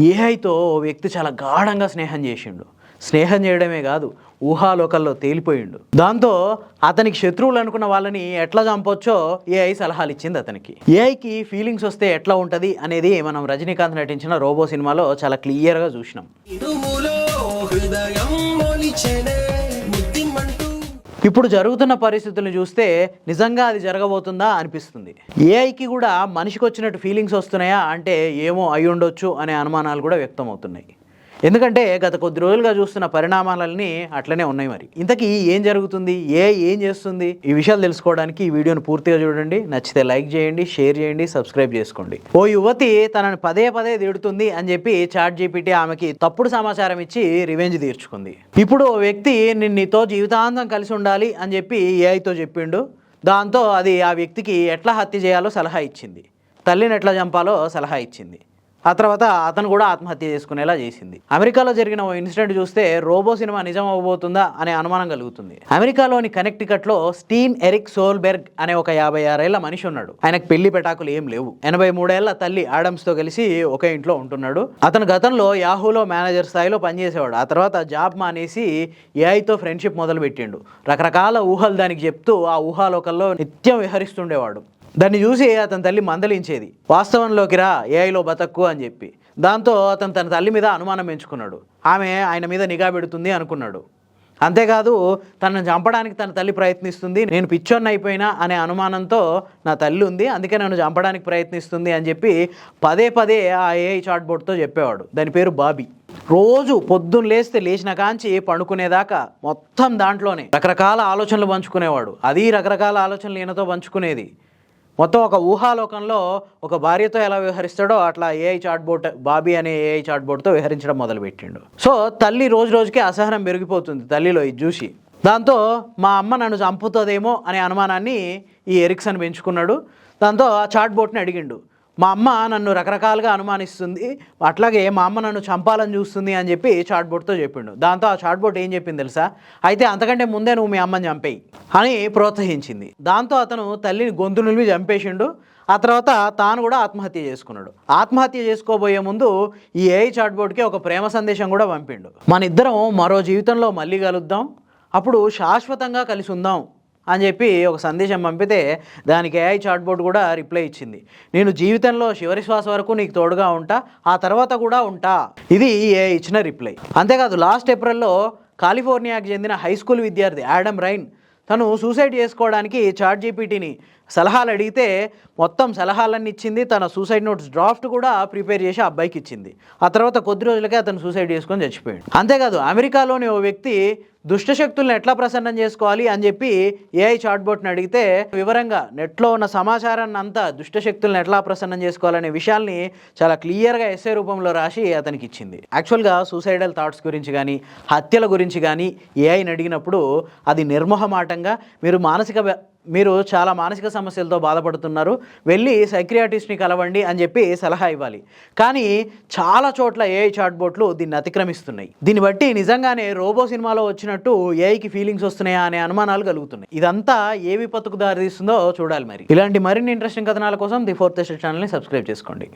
ఏఐతో ఓ వ్యక్తి చాలా గాఢంగా స్నేహం చేసిండు. స్నేహం చేయడమే కాదు ఊహాలోకల్లో తేలిపోయిండు. దాంతో అతనికి శత్రువులు అనుకున్న వాళ్ళని ఎట్లా చంపొచ్చో ఏఐ సలహాలు ఇచ్చింది అతనికి. ఏఐకి ఫీలింగ్స్ వస్తే ఎట్లా ఉంటుంది అనేది మనం రజనీకాంత్ నటించిన రోబో సినిమాలో చాలా క్లియర్గా చూసినాం. ఇప్పుడు జరుగుతున్న పరిస్థితులను చూస్తే నిజంగా అది జరగబోతుందా అనిపిస్తుంది. ఏఐకి కూడా మనిషికి వచ్చినట్టు ఫీలింగ్స్ వస్తున్నాయా అంటే ఏమో అయి ఉండొచ్చు అనే అనుమానాలు కూడా వ్యక్తం అవుతున్నాయి ఎందుకంటే గత కొద్ది రోజులుగా చూస్తున్న పరిణామాలన్నీ అట్లనే ఉన్నాయి మరి. ఇంతకీ ఏం జరుగుతుంది? ఏ ఏం చేస్తుంది? ఈ విషయాలు తెలుసుకోవడానికి ఈ వీడియోను పూర్తిగా చూడండి. నచ్చితే లైక్ చేయండి షేర్ చేయండి సబ్స్క్రైబ్ చేసుకోండి. ఓ యువతి తనని పదే పదే తిడుతుంది అని చెప్పి చాట్ జీపీటీ ఆమెకి తప్పుడు సమాచారం ఇచ్చి రివెంజ్ తీర్చుకుంది. ఇప్పుడు ఓ వ్యక్తి నేను నీతో జీవితాంతం కలిసి ఉండాలి అని చెప్పి ఏఐతో చెప్పిండు. దాంతో అది ఆ వ్యక్తికి ఎట్లా హత్య చేయాలో సలహా ఇచ్చింది. తల్లిని ఎట్లా చంపాలో సలహా ఇచ్చింది. ఆ తర్వాత అతను కూడా ఆత్మహత్య చేసుకునేలా చేసింది. అమెరికాలో జరిగిన ఓ ఇన్సిడెంట్ చూస్తే రోబో సినిమా నిజం అవ్వబోతుందా అనే అనుమానం కలుగుతుంది. అమెరికాలోని కనెక్టికట్లో స్టీన్ ఎరిక్ సోల్బెర్గ్ అనే ఒక యాభై ఆరేళ్ళ మనిషి ఉన్నాడు. ఆయనకు పెళ్ళి పెటాకులు ఏం లేవు. ఎనభై మూడేళ్ళ తల్లి ఆడమ్స్తో కలిసి ఒకే ఇంట్లో ఉంటున్నాడు. అతను గతంలో యాహూలో మేనేజర్ స్థాయిలో పనిచేసేవాడు. ఆ తర్వాత జాబ్ మానేసి ఏఐతో ఫ్రెండ్షిప్ మొదలు పెట్టిండు రకరకాల ఊహలు దానికి చెప్తూ ఆ ఊహాలోకల్లో నిత్యం విహరిస్తుండేవాడు. దాన్ని చూసి అతని తల్లి మందలించేది. వాస్తవంలోకి రా ఏఐలో బతక్కు అని చెప్పి. దాంతో అతను తన తల్లి మీద అనుమానం పెంచుకున్నాడు. ఆమె ఆయన మీద నిఘా పెడుతుంది అనుకున్నాడు. అంతేకాదు తనను చంపడానికి తన తల్లి ప్రయత్నిస్తుంది నేను పిచ్చోన్న అయిపోయినా అనే అనుమానంతో నా తల్లి ఉంది అందుకే నన్ను చంపడానికి ప్రయత్నిస్తుంది అని చెప్పి పదే పదే ఆ ఏఐ చాట్ బోర్డ్తో చెప్పేవాడు. దాని పేరు బాబీ. రోజు పొద్దున్న లేస్తే లేచిన కాంచి పండుకునేదాకా మొత్తం దాంట్లోనే రకరకాల ఆలోచనలు పంచుకునేవాడు. అది రకరకాల ఆలోచనలు ఈయనతో పంచుకునేది. మొత్తం ఒక ఊహాలోకంలో ఒక భార్యతో ఎలా వ్యవహరిస్తాడో అట్లా ఏఐ చాట్బోట్ బాబీ అనే ఏఐ చాట్ వ్యవహరించడం మొదలుపెట్టిండు. సో తల్లి రోజు రోజుకి అసహనం పెరిగిపోతుంది తల్లిలో ఇది చూసి దాంతో మా అమ్మ నన్ను చంపుతుందేమో అనే అనుమానాన్ని ఈ ఎరిక్సన్ పెంచుకున్నాడు. దాంతో ఆ చాట్బోట్ని అడిగిండు. మా అమ్మ నన్ను రకరకాలుగా అనుమానిస్తుంది అట్లాగే మా అమ్మ నన్ను చంపాలని చూస్తుంది అని చెప్పి చాట్ బోర్డ్తో చెప్పిండు. దాంతో ఆ చాట్ బోర్డ్ ఏం చెప్పింది తెలుసా? అయితే అంతకంటే ముందే నువ్వు మీ అమ్మని చంపేయి అని ప్రోత్సహించింది. దాంతో అతను తల్లిని గొంతు నిలిపి చంపేసిండు ఆ తర్వాత తాను కూడా ఆత్మహత్య చేసుకున్నాడు. ఆత్మహత్య చేసుకోబోయే ముందు ఈ ఏఐ చాట్ బోర్డ్కి ఒక ప్రేమ సందేశం కూడా పంపిండు. మన ఇద్దరం మరో జీవితంలో మళ్ళీ కలుద్దాం అప్పుడు శాశ్వతంగా కలిసి ఉందాం అని చెప్పి ఒక సందేశం పంపితే దానికి ఏఐ చాట్ కూడా రిప్లై ఇచ్చింది. నేను జీవితంలో చివరి శ్వాస వరకు నీకు తోడుగా ఉంటా ఆ తర్వాత కూడా ఉంటా. ఇది ఏ ఇచ్చిన రిప్లై అంతేకాదు లాస్ట్ ఏప్రిల్లో కాలిఫోర్నియాకి చెందిన హై స్కూల్ విద్యార్థి యాడమ్ రైన్ తను సూసైడ్ చేసుకోవడానికి చాట్ జీపీటీని సలహాలు అడిగితే మొత్తం సలహాలన్నీ ఇచ్చింది తన సూసైడ్ నోట్స్ డ్రాఫ్ట్ కూడా ప్రిపేర్ చేసి ఆ అబ్బాయికి ఇచ్చింది. ఆ తర్వాత కొద్ది రోజులకే అతను సూసైడ్ చేసుకొని చచ్చిపోయాడు. అంతేకాదు అమెరికాలోని ఓ వ్యక్తి దుష్టశక్తులను ఎట్లా ప్రసన్నం చేసుకోవాలి అని చెప్పి ఏఐ చాట్బోట్ని అడిగితే వివరంగా నెట్లో ఉన్న సమాచారాన్ని అంతా దుష్టశక్తులను ఎట్లా ప్రసన్నం చేసుకోవాలనే విషయాల్ని చాలా క్లియర్గా ఎస్ఏ రూపంలో రాసి అతనికి ఇచ్చింది. యాక్చువల్గా సూసైడల్ థాట్స్ గురించి కానీ హత్యల గురించి కానీ ఏఐని అడిగినప్పుడు అది నిర్మోహమాటంగా మీరు మానసిక మీరు చాలా మానసిక సమస్యలతో బాధపడుతున్నారు. వెళ్ళి సైక్రియాటిస్ట్ని కలవండి అని చెప్పి సలహా ఇవ్వాలి. కానీ చాలా చోట్ల ఏఐ చాట్ బోట్లు దీన్ని అతిక్రమిస్తున్నాయి. దీన్ని బట్టి నిజంగానే రోబో సినిమాలో వచ్చినట్టు ఏఐకి ఫీలింగ్స్ వస్తున్నాయా అనే అనుమానాలు కలుగుతున్నాయి. ఇదంతా ఏ విపత్తుకు దారితీస్తుందో చూడాలి మరి. ఇలాంటి మరిన్ని ఇంట్రెస్టింగ్ కథనాల కోసం ది ఫోర్త్ ఛానల్ని సబ్స్క్రైబ్ చేసుకోండి.